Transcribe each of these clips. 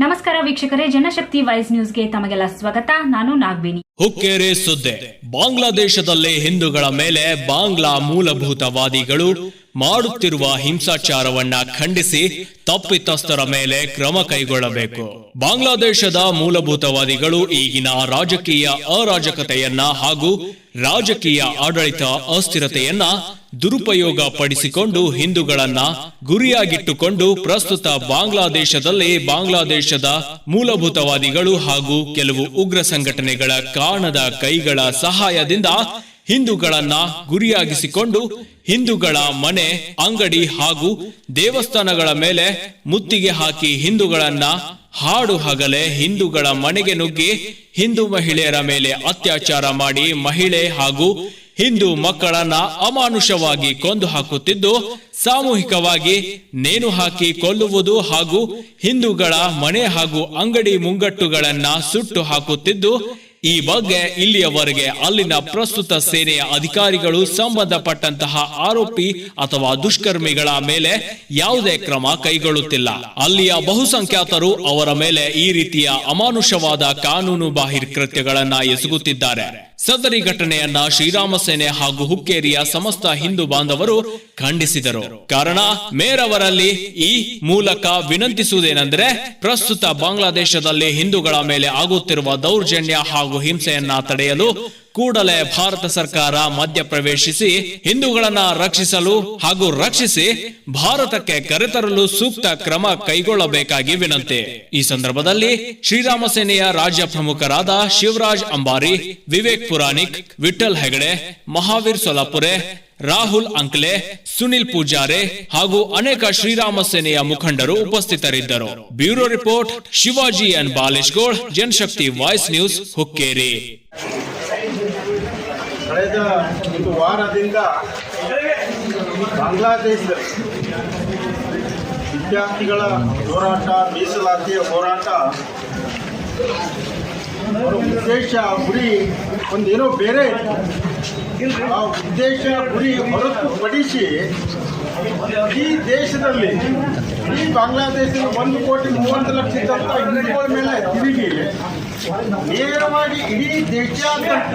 ನಮಸ್ಕಾರ ವೀಕ್ಷಕರೇ, ಜನಶಕ್ತಿ ವೈಸ್ ನ್ಯೂಸ್ಗೆ ತಮಗೆಲ್ಲ ಸ್ವಾಗತ. ನಾನು ನಾಗವೇಣಿ. ಹುಕ್ಕೇರಿ ಸುದ್ದಿ. ಬಾಂಗ್ಲಾದೇಶದಲ್ಲಿ ಹಿಂದೂಗಳ ಮೇಲೆ ಬಾಂಗ್ಲಾ ಮೂಲಭೂತವಾದಿಗಳು ಮಾಡುತ್ತಿರುವ ಹಿಂಸಾಚಾರವನ್ನ ಖಂಡಿಸಿ ತಪ್ಪಿತಸ್ಥರ ಮೇಲೆ ಕ್ರಮ ಕೈಗೊಳ್ಳಬೇಕು. ಬಾಂಗ್ಲಾದೇಶದ ಮೂಲಭೂತವಾದಿಗಳು ಈಗಿನ ರಾಜಕೀಯ ಅರಾಜಕತೆಯನ್ನ ಹಾಗೂ ರಾಜಕೀಯ ಆಡಳಿತ ಅಸ್ಥಿರತೆಯನ್ನ ದುರುಪಯೋಗ ಪಡಿಸಿಕೊಂಡು ಹಿಂದೂಗಳನ್ನ ಗುರಿಯಾಗಿಟ್ಟುಕೊಂಡು ಪ್ರಸ್ತುತ ಬಾಂಗ್ಲಾದೇಶದಲ್ಲಿ ಬಾಂಗ್ಲಾದೇಶದ ಮೂಲಭೂತವಾದಿಗಳು ಹಾಗೂ ಕೆಲವು ಉಗ್ರ ಸಂಘಟನೆಗಳ ಕಾಣದ ಕೈಗಳ ಸಹಾಯದಿಂದ ಹಿಂದೂಗಳನ್ನ ಗುರಿಯಾಗಿಸಿಕೊಂಡು ಹಿಂದೂಗಳ ಮನೆ, ಅಂಗಡಿ ಹಾಗೂ ದೇವಸ್ಥಾನಗಳ ಮೇಲೆ ಮುತ್ತಿಗೆ ಹಾಕಿ ಹಿಂದೂಗಳನ್ನ ಹಾಡು ಹಗಲೆ ಹಿಂದೂಗಳ ಮನೆಗೆ ನುಗ್ಗಿ ಹಿಂದೂ ಮಹಿಳೆಯರ ಮೇಲೆ ಅತ್ಯಾಚಾರ ಮಾಡಿ ಮಹಿಳೆ ಹಾಗೂ ಹಿಂದೂ ಮಕ್ಕಳನ್ನ ಅಮಾನುಷವಾಗಿ ಕೊಂದು ಹಾಕುತ್ತಿದ್ದು, ಸಾಮೂಹಿಕವಾಗಿ ನೇಣು ಹಾಕಿ ಕೊಲ್ಲುವುದು ಹಾಗೂ ಹಿಂದೂಗಳ ಮನೆ ಹಾಗೂ ಅಂಗಡಿ ಮುಂಗಟ್ಟುಗಳನ್ನ ಸುಟ್ಟು ಹಾಕುತ್ತಿದ್ದು, ಈ ಬಗ್ಗೆ ಇಲ್ಲಿಯವರೆಗೆ ಅಲ್ಲಿನ ಪ್ರಸ್ತುತ ಸೇನೆಯ ಅಧಿಕಾರಿಗಳು ಸಂಬಂಧಪಟ್ಟಂತಹ ಆರೋಪಿ ಅಥವಾ ದುಷ್ಕರ್ಮಿಗಳ ಮೇಲೆ ಯಾವುದೇ ಕ್ರಮ ಕೈಗೊಳ್ಳುತ್ತಿಲ್ಲ. ಅಲ್ಲಿಯ ಬಹುಸಂಖ್ಯಾತರು ಅವರ ಮೇಲೆ ಈ ರೀತಿಯ ಅಮಾನುಷವಾದ ಕಾನೂನು ಬಾಹಿರ್ ಕೃತ್ಯಗಳನ್ನ ಎಸಗುತ್ತಿದ್ದಾರೆ. ಸದರಿ ಘಟನೆಯನ್ನ ಶ್ರೀರಾಮ ಸೇನೆ ಹಾಗೂ ಹುಕ್ಕೇರಿಯ ಸಮಸ್ತ ಹಿಂದೂ ಬಾಂಧವರು ಖಂಡಿಸಿದರು. ಕಾರಣ ಮೇರವರಲ್ಲಿ ಈ ಮೂಲಕ ವಿನಂತಿಸುವುದೇನೆಂದರೆ ಪ್ರಸ್ತುತ ಬಾಂಗ್ಲಾದೇಶದಲ್ಲಿ ಹಿಂದೂಗಳ ಮೇಲೆ ಆಗುತ್ತಿರುವ ದೌರ್ಜನ್ಯ ಹಾಗೂ ಹಿಂಸೆಯನ್ನ ತಡೆಯಲು ಕೂಡಲೇ ಭಾರತ ಸರ್ಕಾರ ಮಧ್ಯಪ್ರವೇಶಿಸಿ, ಹಿಂದೂಗಳನ್ನ ರಕ್ಷಿಸಲು ಹಾಗೂ ರಕ್ಷಿಸಿ ಭಾರತಕ್ಕೆ ಕರೆತರಲು ಸೂಕ್ತ ಕ್ರಮ ಕೈಗೊಳ್ಳಬೇಕಾಗಿ ವಿನಂತಿ. ಈ ಸಂದರ್ಭದಲ್ಲಿ ಶ್ರೀರಾಮ ಸೇನೆಯ ರಾಜ್ಯ ಪ್ರಮುಖರಾದ ಶಿವರಾಜ್ ಅಂಬಾರಿ, ವಿವೇಕ್ ಪುರಾಣಿಕ್ ವಿಠಲ್ ಹೆಗಡೆ, ಮಹಾವೀರ್ ಸೊಲಾಪುರೆ, ರಾಹುಲ್ ಅಂಕ್ಲೆ, ಸುನಿಲ್ ಪೂಜಾರೆ ಹಾಗೂ ಅನೇಕ ಶ್ರೀರಾಮ ಸೇನೆಯ ಮುಖಂಡರು ಉಪಸ್ಥಿತರಿದ್ದರು. Bureau report, Shivaji N. Baleshgoud Janashakti voice news, Hukkeri. ಕಳೆದ ಒಂದು ವಾರದಿಂದ ಬಾಂಗ್ಲಾದೇಶದಲ್ಲಿ ವಿದ್ಯಾರ್ಥಿಗಳ ಹೋರಾಟ, ಮೀಸಲಾತಿಯ ಹೋರಾಟ ಉದ್ದೇಶ ಗುರಿ ಒಂದೇನೋ ಬೇರೆ. ಆ ಉದ್ದೇಶ ಗುರಿ ಹೊರತುಪಡಿಸಿ ಈ ದೇಶದಲ್ಲಿ, ಈ ಬಾಂಗ್ಲಾದೇಶದ ಒಂದು ಕೋಟಿ ಮೂವತ್ತು ಲಕ್ಷ ಇದ್ದಂಥ ಹಿಂದೂಗಳ ಮೇಲೆ ತಿರುಗಿ, ನೇರವಾಗಿ ಇಡೀ ದೇಶಾದ್ಯಂತ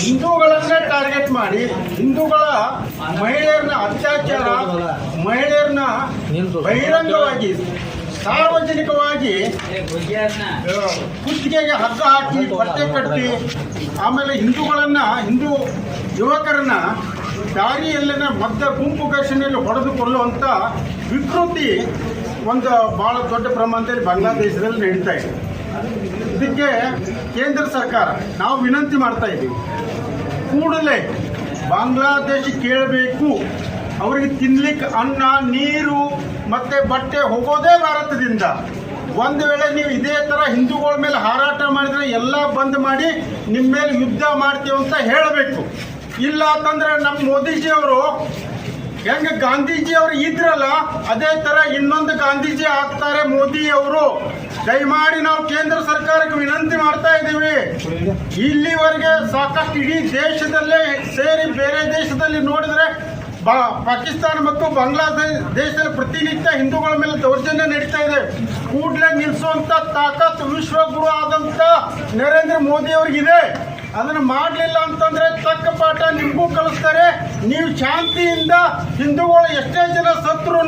ಹಿಂದೂಗಳನ್ನೇ ಟಾರ್ಗೆಟ್ ಮಾಡಿ ಹಿಂದೂಗಳ ಮಹಿಳೆಯರನ್ನ ಅತ್ಯಾಚಾರ ಮಹಿಳೆಯರನ್ನ ಬಹಿರಂಗವಾಗಿ ಸಾರ್ವಜನಿಕವಾಗಿ ಕುತ್ತಿಗೆಗೆ ಹಗ್ಗ ಹಾಕಿ ಬಟ್ಟೆ ಕಟ್ಟಿ ಆಮೇಲೆ ಹಿಂದೂಗಳನ್ನ ಹಿಂದೂ ಯುವಕರನ್ನ ದಾರಿಯಲ್ಲಿನ ಮಧ್ಯ ಗುಂಪು ಘರ್ಷಣೆಯಲ್ಲಿ ಹೊಡೆದು ಕೊಲ್ಲುವಂಥ ವಿಕೃತಿ ಒಂದು ಬಹಳ ದೊಡ್ಡ ಪ್ರಮಾಣದಲ್ಲಿ ಬಾಂಗ್ಲಾದೇಶದಲ್ಲಿ ನಡೀತಾ ಇದೆ. ಇದಕ್ಕೆ ಕೇಂದ್ರ ಸರ್ಕಾರ, ನಾವು ವಿನಂತಿ ಮಾಡ್ತಾ ಇದ್ದೀವಿ. ಕೂಡಲೇ ಬಾಂಗ್ಲಾದೇಶ ಕೇಳಬೇಕು. ಅವರಿಗೆ ತಿನ್ಲಿಕ್ಕೆ ಅನ್ನ, ನೀರು, ಮತ್ತೆ ಬಟ್ಟೆ ಹೋಗೋದೇ ಭಾರತದಿಂದ. ಒಂದು ವೇಳೆ ನೀವು ಇದೇ ಥರ ಹಿಂದೂಗಳ ಮೇಲೆ ಹಾರಾಟ ಮಾಡಿದ್ರೆ ಎಲ್ಲ ಬಂದ್ ಮಾಡಿ ನಿಮ್ಮ ಮೇಲೆ ಯುದ್ಧ ಮಾಡ್ತೀವಿ ಅಂತ ಹೇಳಬೇಕು. ಇಲ್ಲ ಅಂತಂದ್ರೆ ನಮ್ಮ ಮೋದಿಜಿ ಅವರು ಹೆಂಗ ಗಾಂಧೀಜಿ ಅವರು ಇದ್ರಲ್ಲ, ಅದೇ ತರ ಇನ್ನೊಂದು ಗಾಂಧೀಜಿ ಆಗ್ತಾರೆ ಮೋದಿ ಅವರು ದಯಮಾಡಿ ನಾವು ಕೇಂದ್ರ ಸರ್ಕಾರಕ್ಕೆ ವಿನಂತಿ ಮಾಡ್ತಾ ಇದ್ದೀವಿ. ಇಲ್ಲಿವರೆಗೆ ಸಾಕಷ್ಟು ಇಡೀ ದೇಶದಲ್ಲೇ ಸೇರಿ ಬೇರೆ ದೇಶದಲ್ಲಿ ನೋಡಿದ್ರೆ ಪಾಕಿಸ್ತಾನ ಮತ್ತು ಬಾಂಗ್ಲಾದೇಶ ದೇಶದಲ್ಲಿ ಪ್ರತಿನಿತ್ಯ ಹಿಂದೂಗಳ ಮೇಲೆ ದೌರ್ಜನ್ಯ ನಡೀತಾ ಇದೆ. ಕೂಡಲೇ ನಿಲ್ಲಿಸುವಂತ ತಾಕತ್ ವಿಶ್ವಗುರು ಆದಂತ ನರೇಂದ್ರ ಮೋದಿ ಅವ್ರಿಗಿದೆ ಅದನ್ನ ಮಾಡಲಿಲ್ಲ ಅಂತಂದ್ರೆ ತಕ್ಕ ಪಾಠ ನಿಮಗೂ ಕಲಿಸ್ತಾರೆ. ನೀವು ಶಾಂತಿಯಿಂದ ಹಿಂದೂಗಳು ಎಷ್ಟೇ ಜನ ಸತ್ರು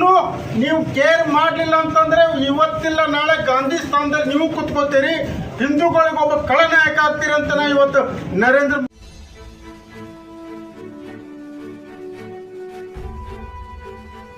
ನೀವು ಕೇರ್ ಮಾಡಲಿಲ್ಲ ಅಂತಂದ್ರೆ ಇವತ್ತಿಲ್ಲ, ನಾಳೆ ಗಾಂಧಿ ಸ್ಥಾನದಲ್ಲಿ ನೀವು ಕುತ್ಕೋತೀರಿ. ಹಿಂದೂಗಳಿಗೊಬ್ಬ ಕಳನಾಯಕ ಆಗ್ತೀರಂತ ನಾ ಇವತ್ತು ನರೇಂದ್ರ